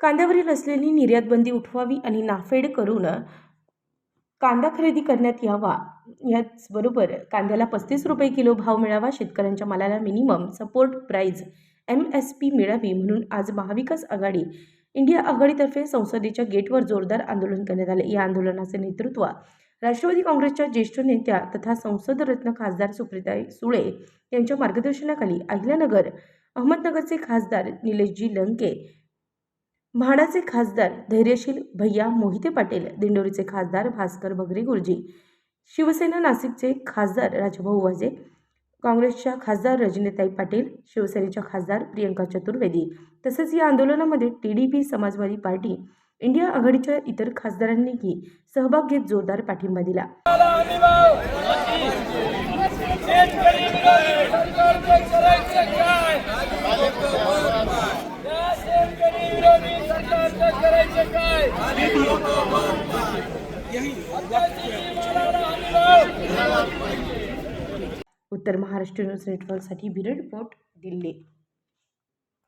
कांद्यावरील असलेली निर्यातबंदी उठवावी आणि नाफेड करून कांदा खरेदी करण्यात यावा याचबरोबर कांद्याला पस्तीस रुपये किलो भाव मिळावा शेतकऱ्यांच्या मालाला minimum support price M S P मिळावी म्हणून आज महाविकास आघाडी इंडिया आघाडीतर्फे संसदेच्या गेटवर जोरदार आंदोलन करण्यात आले. या आंदोलनाचे नेतृत्व राष्ट्रवादी काँग्रेसच्या ज्येष्ठ नेत्या तथा संसदरत्न खासदार सुप्रिताई सुळे यांच्या मार्गदर्शनाखाली अहिल्यानगर अहमदनगरचे खासदार निलेशजी लंके म्हाडाचे खासदार धैर्यशील भैया मोहिते पाटील दिंडोरीचे खासदार भास्कर भगरे गुरुजी शिवसेना नाशिकचे खासदार राजभाऊ वाजे काँग्रेसच्या खासदार रजनीताई पाटील शिवसेनेच्या खासदार प्रियंका चतुर्वेदी तसेच या आंदोलनामध्ये T D P Samajwadi party India आघाडीच्या इतर खासदारांनीही सहभाग घेत जोरदार पाठिंबा दिला. काय उत्तर महाराष्ट्र न्यूज नेटवर्कसाठी ब्युरो रिपोर्ट दिल्ली.